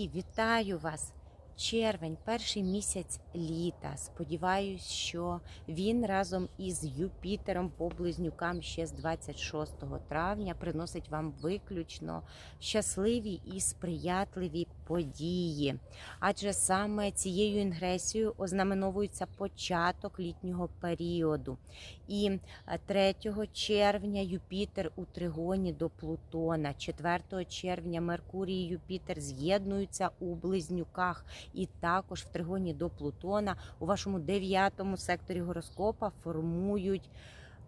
Вітаю вас! Червень, перший місяць літа. Сподіваюсь, що він разом із Юпітером по близнюкам ще з 26 травня приносить вам виключно щасливі і сприятливі події. Адже саме цією інгресією ознаменовується початок літнього періоду. І е, 3 червня Юпітер у тригоні до Плутона, 4 червня Меркурій і Юпітер з'єднуються у близнюках і також в тригоні до Плутона у вашому дев'ятому секторі гороскопа формують.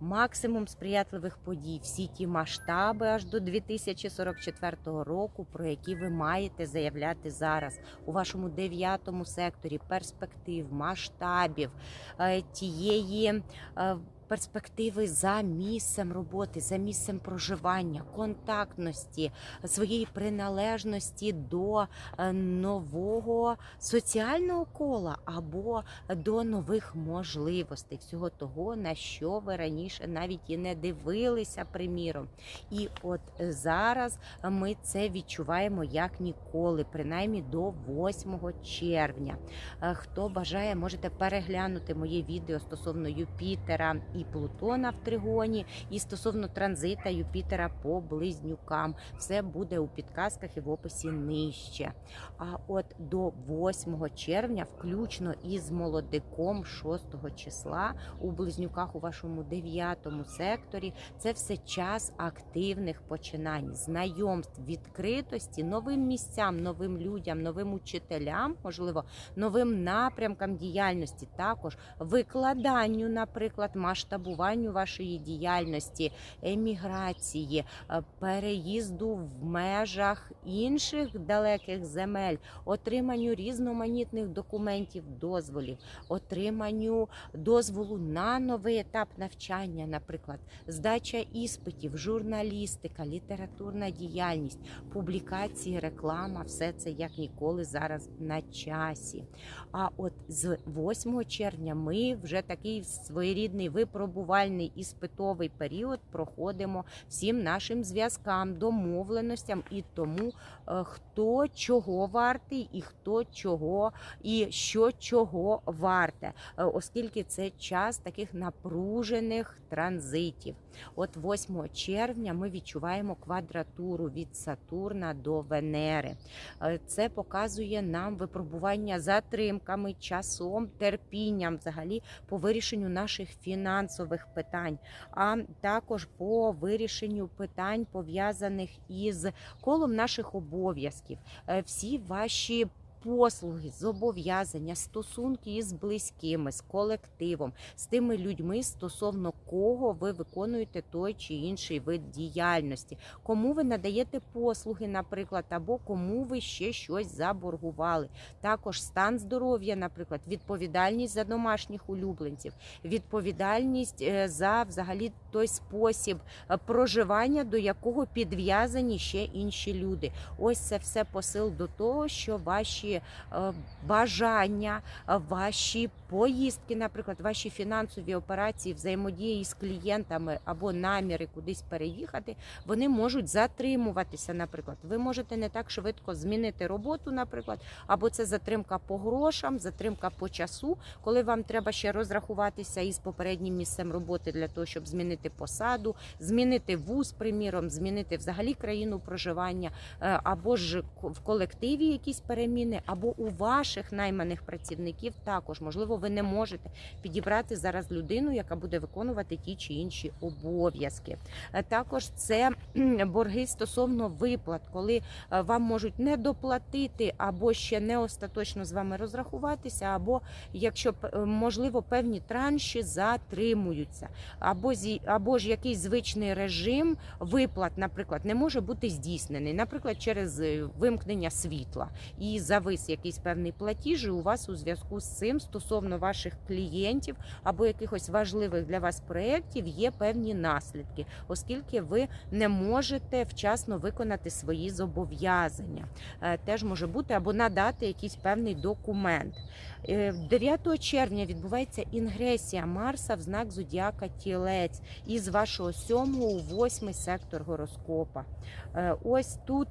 Максимум сприятливих подій, всі ті масштаби аж до 2044 року, про які ви маєте заявляти зараз у вашому дев'ятому секторі. Перспектив, масштабів, е, тієї е, перспективи за місцем роботи, за місцем проживання, контактності, своєї приналежності до е, нового соціального кола або до нових можливостей, всього того, на що ви раніше навіть і не дивилися, приміром. І от зараз ми це відчуваємо як ніколи, принаймні до 8 червня. Е, Хто бажає, можете переглянути моє відео стосовно Юпітера і Плутона в тригоні, і стосовно транзита Юпітера по близнюкам. Все буде у підказках і в описі нижче. А от до 8 червня, включно із молодиком 6 числа у близнюках у вашому 9 секторі, це все час активних починань, знайомств, відкритості, новим місцям, новим людям, новим учителям, можливо, новим напрямкам діяльності, також викладанню, наприклад, масштабуванню вашої діяльності, еміграції, е, переїзду в межах інших далеких земель, отриманню різноманітних документів, дозволів, отриманню дозволу на новий етап навчання, наприклад, здача іспитів, журналістика, літературна діяльність, публікації, реклама все це як ніколи зараз на часі. А от з 8 червня ми вже такий своєрідний випробувальний іспитовий період проходимо всім нашим зв'язкам, домовленостям і тому, е, хто чого вартий, і хто чого, і що чого варте, Е, оскільки це час таких напружених транзитів. От 8 червня ми відчуваємо квадратуру від Сатурна до Венери. Е, Це показує нам випробування затримками, часом, терпінням взагалі по вирішенню наших фінансових питань, а також по вирішенню питань пов'язаних із колом наших обов'язків. Е, Всі ваші Послуги, зобов'язання, стосунки із близькими, з колективом, з тими людьми, стосовно кого ви виконуєте той чи інший вид діяльності, кому ви надаєте послуги, наприклад, або кому ви ще щось заборгували. Також стан здоров'я, наприклад, відповідальність за домашніх улюбленців, відповідальність е, за взагалі той спосіб е, проживання, до якого підв'язані ще інші люди. Ось це все посил до того, що ваші е, бажання, е, ваші поїздки, наприклад, ваші фінансові операції, взаємодії з клієнтами або наміри кудись переїхати, вони можуть затримуватися. Наприклад, ви можете не так швидко змінити роботу, наприклад, або це затримка по грошам, затримка по часу, коли вам треба ще розрахуватися із попереднім місцем роботи для того, щоб змінити посаду, змінити вуз, приміром, змінити взагалі країну проживання, е, або ж в колективі якісь переміни, або у ваших найманих працівників також. Можливо, ви не можете підібрати зараз людину, яка буде виконувати ті чи інші обов'язки. Е, Також це борги стосовно виплат, коли е, вам можуть не доплатити, або ще не остаточно з вами розрахуватися, або якщо е, можливо певні транші затримуються, або зі або ж якийсь звичний режим виплат, наприклад, не може бути здійснений, наприклад, через вимкнення світла. І завис якийсь певний платіж, і у вас у зв'язку з цим стосовно ваших клієнтів або якихось важливих для вас проєктів є певні наслідки, оскільки ви не можете вчасно виконати свої зобов'язання. Е, Теж може бути або надати якийсь певний документ. Е, 9 червня відбувається інгресія Марса в знак зодіака Тілець із вашого 7 у 8 сектор гороскопа. Е, Ось тут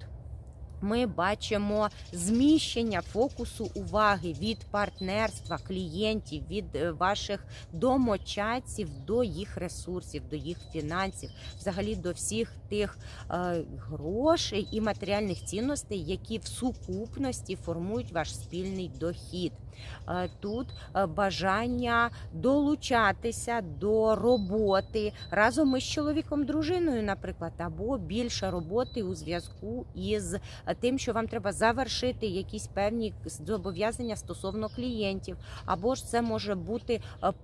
Ми бачимо зміщення фокусу уваги від партнерства клієнтів, від е, ваших домочадців до їх ресурсів, до їх фінансів, взагалі до всіх тих е, грошей і матеріальних цінностей, які в сукупності формують ваш спільний дохід. Е, Тут е, бажання долучатися до роботи разом із чоловіком, дружиною, наприклад, або більше роботи у зв'язку із е, тим, що вам треба завершити якісь певні зобов'язання стосовно клієнтів, або ж це може бути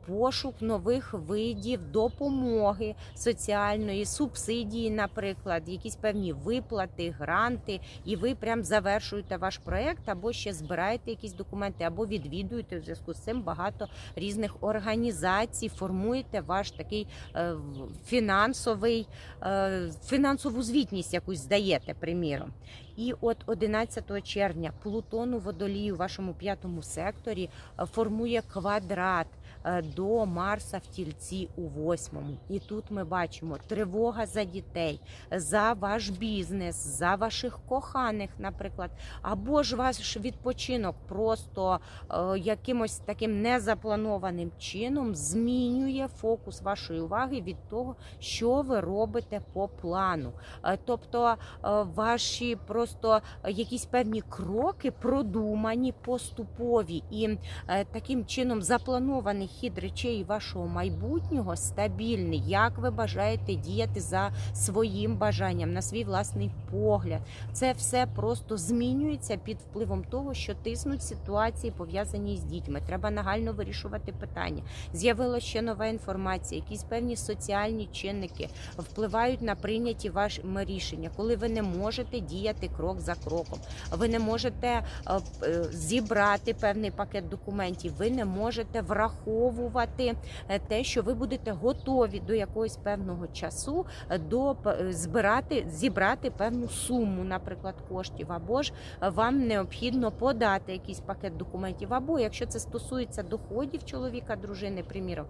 пошук нових видів допомоги соціальної, субсидії, наприклад, якісь певні виплати, гранти, і ви прям завершуєте ваш проект, або ще збираєте якісь документи, або відвідуєте в зв'язку з цим багато різних організацій, формуєте ваш такий е, фінансовий е, фінансову звітність якусь здаєте, приміром. І от 11 червня Плутон у водолії у вашому п'ятому секторі е, формує квадрат до Марса в тільці у восьмому. І тут ми бачимо тривога за дітей, за ваш бізнес, за ваших коханих, наприклад, або ж ваш відпочинок просто е, якимось таким незапланованим чином змінює фокус вашої уваги від того, що ви робите по плану. Е, Тобто е, ваші просто е, якісь певні кроки продумані, поступові і е, таким чином запланований хід речей вашого майбутнього стабільний. Як ви бажаєте діяти за своїм бажанням на свій власний погляд? Це все просто змінюється під впливом того, що тиснуть ситуації, пов'язані з дітьми. Треба нагально вирішувати питання. З'явилася ще нова інформація, якісь певні соціальні чинники впливають на прийняті вашими рішення, коли ви не можете діяти крок за кроком. Ви не можете е, е, зібрати певний пакет документів. Ви не можете враховувати е, те, що ви будете готові до якогось певного часу е, до е, збирати зібрати певну суму, наприклад, коштів, або ж вам необхідно подати якийсь пакет документів, або якщо це стосується доходів чоловіка, дружини, приміром,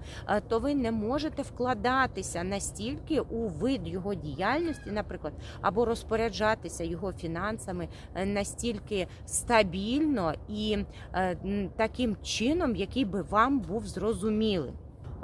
то ви не можете вкладатися настільки у вид його діяльності, наприклад, або розпоряджатися його фінансами настільки стабільно і таким чином, який би вам був зрозумілим.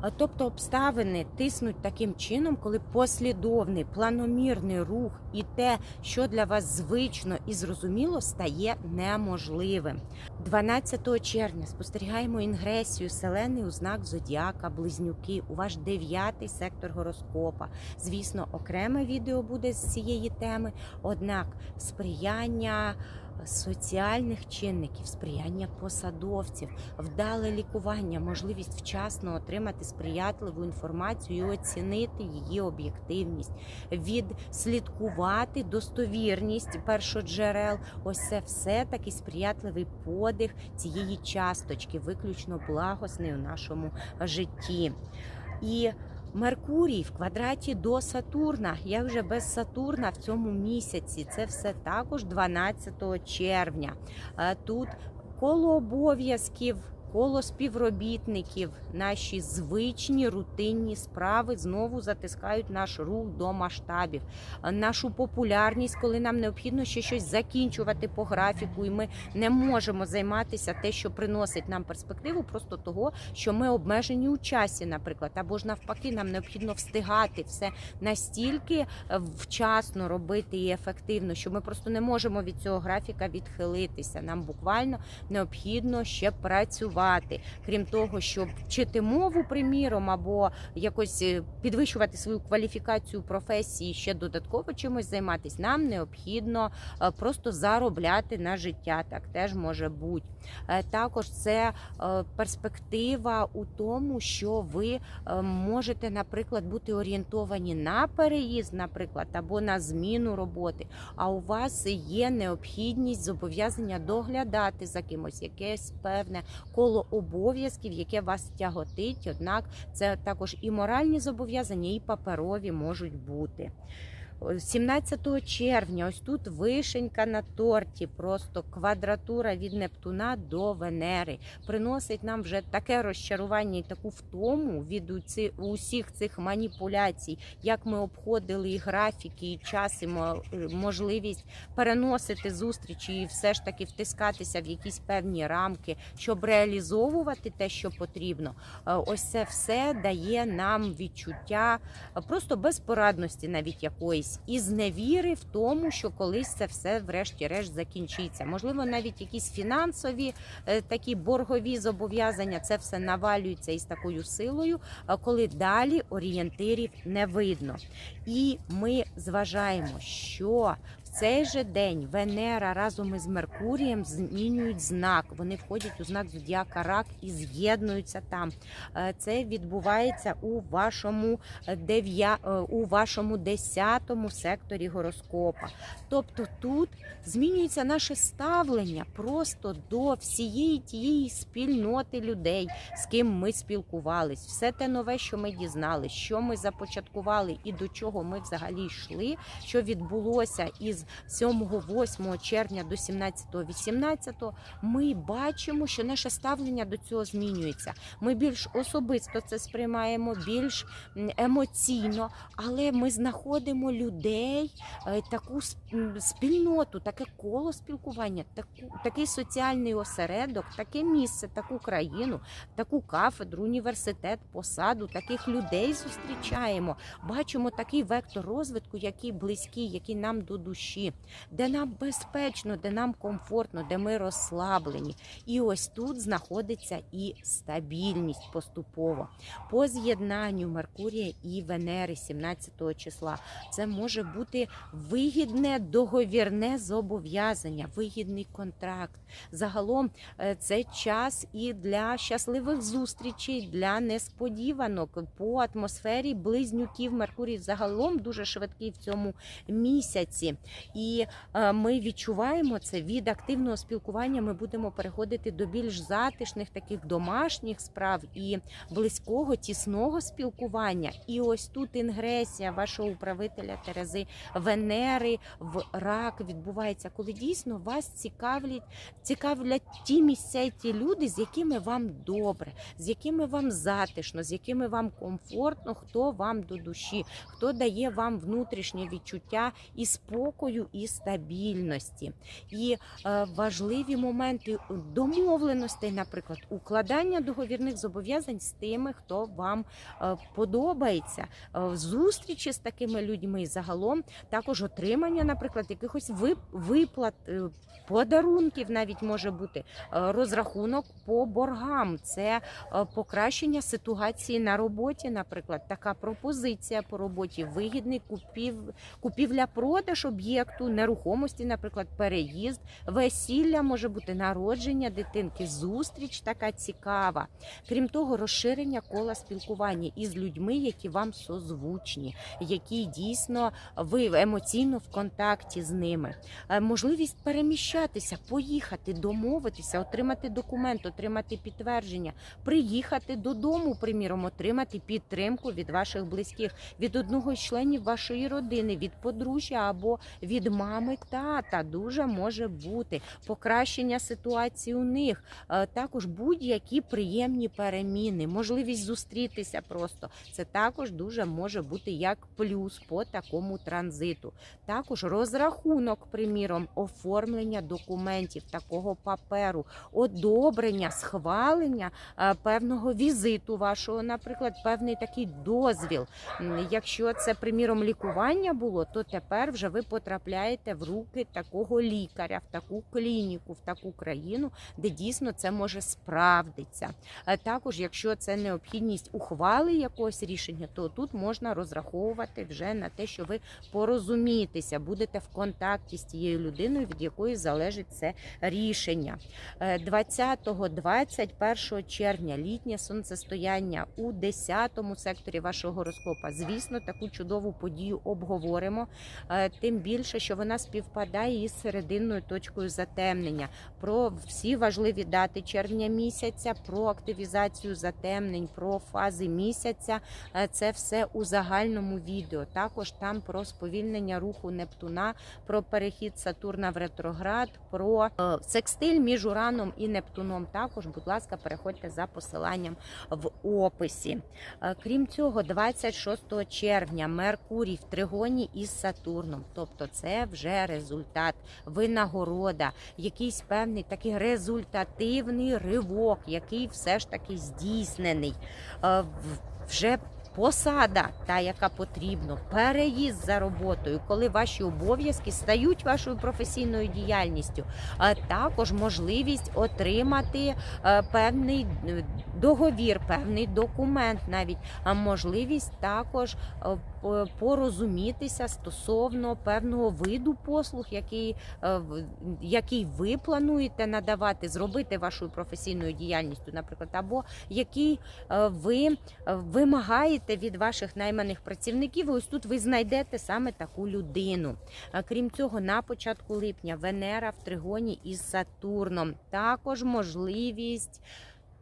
А, Тобто обставини тиснуть таким чином, коли послідовний планомірний рух і те, що для вас звично і зрозуміло, стає неможливим. 12 червня спостерігаємо інгресію селени у знак зодіака, близнюки у ваш дев'ятий сектор гороскопа. Звісно, окреме відео буде з цієї теми. Однак сприяння соціальних чинників, сприяння посадовців, вдале лікування, можливість вчасно отримати сприятливу інформацію і оцінити її об'єктивність, відслідкувати достовірність першоджерел. Ось це все такий сприятливий подих цієї часточки, виключно благосний у нашому житті. І Меркурій в квадраті до Сатурна. Я вже без Сатурна в цьому місяці. Це все також 12 червня. Е, Тут коло обов'язків. Коло співробітників, наші звичні рутинні справи знову затискають наш рух до масштабів, нашу популярність, коли нам необхідно ще щось закінчувати по графіку, і ми не можемо займатися те, що приносить нам перспективу, просто того, що ми обмежені у часі, наприклад, або ж навпаки, нам необхідно встигати все настільки е, вчасно робити і ефективно, що ми просто не можемо від цього графіка відхилитися. Нам буквально необхідно ще працювати. Крім того, щоб вчити мову, приміром, або якось е, підвищувати свою кваліфікацію професії, ще додатково чимось займатися, нам необхідно е, просто заробляти на життя. Так теж може бути. Е, Також це перспектива у тому, що ви можете, наприклад, бути орієнтовані на переїзд, наприклад, або на зміну роботи. А у вас є необхідність зобов'язання доглядати за кимось, якесь певне коло обов'язків, яке вас тяготить. Однак це також і моральні зобов'язання, і паперові можуть бути. 17 червня, ось тут вишенька на торті, просто квадратура від Нептуна до Венери. Приносить нам вже таке розчарування і таку втому від усіх цих маніпуляцій, як ми обходили і графіки, і час, і мо- можливість переносити зустрічі і все ж таки втискатися в якісь певні рамки, щоб реалізовувати те, що потрібно. Е, Ось це все дає нам відчуття просто безпорадності, навіть якоїсь, і невіри в тому, що колись це все, врешті-решт, закінчиться. Можливо, навіть якісь фінансові е, такі боргові зобов'язання, це все навалюється із такою силою, е, коли далі орієнтирів не видно. І ми зважаємо, що цей же день Венера разом із Меркурієм змінюють знак. Вони входять у знак зодіака Рак і з'єднуються там. Е, Це відбувається у вашому дев'я... е, у вашому десятому секторі гороскопа. Тобто тут змінюється наше ставлення просто до всієї тієї спільноти людей, з ким ми спілкувались. Все те нове, що ми дізналися, що ми започаткували і до чого ми взагалі йшли, що відбулося із 7-8 червня до 17-18, ми бачимо, що наше ставлення до цього змінюється. Ми більш особисто це сприймаємо, більш емоційно, але ми знаходимо людей, е, таку спільноту, таке коло спілкування, таку, такий соціальний осередок, таке місце, таку країну, таку кафедру, університет, посаду, таких людей зустрічаємо. Бачимо такий вектор розвитку, який близький, який нам до душі, де нам безпечно, де нам комфортно, де ми розслаблені. І ось тут знаходиться і стабільність поступово. По з'єднанню Меркурія і Венери 17 числа це може бути вигідне договірне зобов'язання, вигідний контракт. Загалом е, це час і для щасливих зустрічей, для несподіванок по атмосфері близнюків. Меркурій загалом дуже швидкий в цьому місяці. І е, ми відчуваємо це від активного спілкування. Ми будемо переходити до більш затишних, таких домашніх справ і близького, тісного спілкування. І ось тут інгресія вашого управителя Терези Венери в рак відбувається, коли дійсно вас цікавлять, цікавлять ті місця і ті люди, з якими вам добре, з якими вам затишно, з якими вам комфортно, хто вам до душі, хто дає вам внутрішнє відчуття і спокою, і стабільності. І е, важливі моменти домовленостей, наприклад, укладання договірних зобов'язань з тими, хто вам е, подобається, Е, зустрічі з такими людьми і загалом також отримання, наприклад, якихось вип- виплат, е, подарунків навіть може бути е, розрахунок по боргам. Це е, покращення ситуації на роботі, наприклад, така пропозиція по роботі, вигідний купів, купівля-продаж об'єкту, нерухомості, наприклад, переїзд, весілля може бути народження дитинки, зустріч така цікава. Крім того, розширення кола спілкування із людьми, які вам созвучні, які дійсно ви емоційно в контакті з ними. Е, Можливість переміщатися, поїхати, домовитися, отримати документ, отримати підтвердження, приїхати додому, приміром, отримати підтримку від ваших близьких, від одного з членів вашої родини, від подружжя або від мами, тата. Дуже може бути покращення ситуації у них, Е, також будь-які приємні переміни, можливість зустрітися просто. Це також дуже може бути як плюс по такому транзиту. Також розрахунок, приміром, оформлення документів, такого паперу, одобрення, схвалення е, певного візиту вашого, наприклад, певний такий дозвіл. Якщо це, приміром, лікування було, то тепер вже ви потрапляєте в руки такого лікаря, в таку клініку, в таку країну, де дійсно це може справдитися. Е, Також, якщо це необхідність ухвали якогось рішення, то тут можна розраховувати вже на те, що ви порозумієтеся, будете в контакті з тією людиною, від якої залежить це рішення. 20-21 червня літнє сонцестояння у 10 секторі вашого гороскопа. Звісно, таку чудову подію обговоримо. Е, Тим більше, що вона співпадає із серединною точкою затемнення. Про всі важливі дати червня місяця, про активізацію затемнень, про фази місяця. Е, Це все у загальному відео. Також там про сповільнення руху Нептуна, про перехід Сатурна в ретроград, про е, секстиль між Ураном і Нептуном. Також, будь ласка, переходьте за посиланням в описі. Е, Крім цього, 26 червня Меркурій в тригоні із Сатурном. Тобто, це вже результат, винагорода, якийсь певний такий результативний ривок, який все ж таки здійснений. Е, Вже Посада, та яка потрібна, переїзд за роботою, коли ваші обов'язки стають вашою професійною діяльністю, а також можливість отримати е, певний е, договір, певний документ, навіть можливість також порозумітися стосовно певного виду послуг, який, е, який ви плануєте надавати, зробити вашою професійною діяльністю, наприклад, або який е, ви е, вимагаєте від ваших найманих працівників. І ось тут ви знайдете саме таку людину. Е, Крім цього, на початку липня Венера в тригоні із Сатурном. Також можливість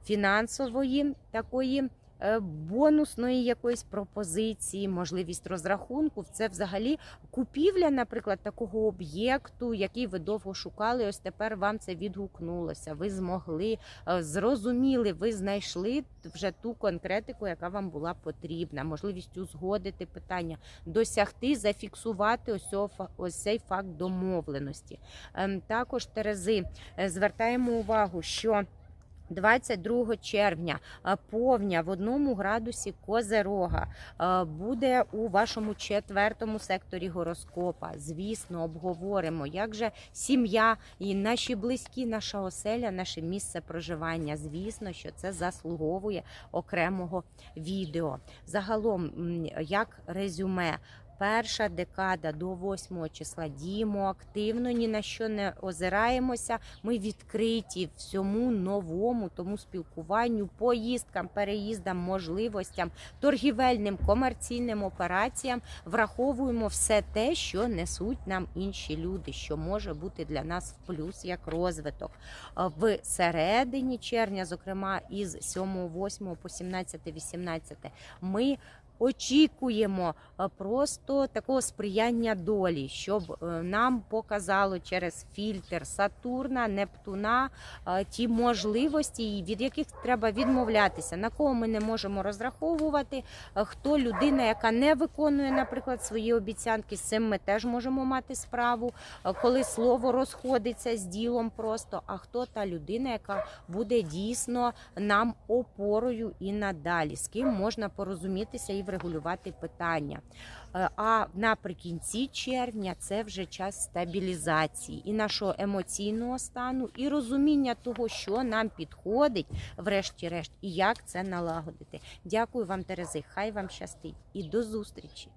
фінансової такої. Е, Бонусної якоїсь пропозиції, можливість розрахунку, це взагалі купівля, наприклад, такого об'єкту, який ви довго шукали. Ось тепер вам це відгукнулося. Ви змогли е, зрозуміли, ви знайшли вже ту конкретику, яка вам була потрібна. Можливість узгодити питання, досягти, зафіксувати ось, ось цей факт домовленості. Ем, Також Терези е, звертаємо увагу, що 22 червня е, повня в одному градусі Козерога е, буде у вашому четвертому секторі гороскопа. Звісно, обговоримо, як же сім'я і наші близькі, наша оселя, наше місце проживання. Звісно, що це заслуговує окремого відео. Загалом, як резюме. Перша декада до 8 числа діємо активно, ні на що не озираємося. Ми відкриті всьому новому, тому спілкуванню, поїздкам, переїздам, можливостям, торгівельним, комерційним операціям. Враховуємо все те, що несуть нам інші люди, що може бути для нас в плюс як розвиток. В середині червня, зокрема із 7, 8 по 17, 18, ми очікуємо е, просто такого сприяння долі, щоб е, нам показало через фільтр Сатурна, Нептуна е, ті можливості, від яких треба відмовлятися, на кого ми не можемо розраховувати. Хто людина, яка не виконує, наприклад, свої обіцянки, з цим ми теж можемо мати справу, коли слово розходиться з ділом просто. А хто та людина, яка буде дійсно нам опорою і надалі, з ким можна порозумітися і врегулювати питання. Е, А наприкінці червня це вже час стабілізації і нашого емоційного стану, і розуміння того, що нам підходить, врешті-решт, і як це налагодити. Дякую вам, Терези. Хай вам щастить і до зустрічі!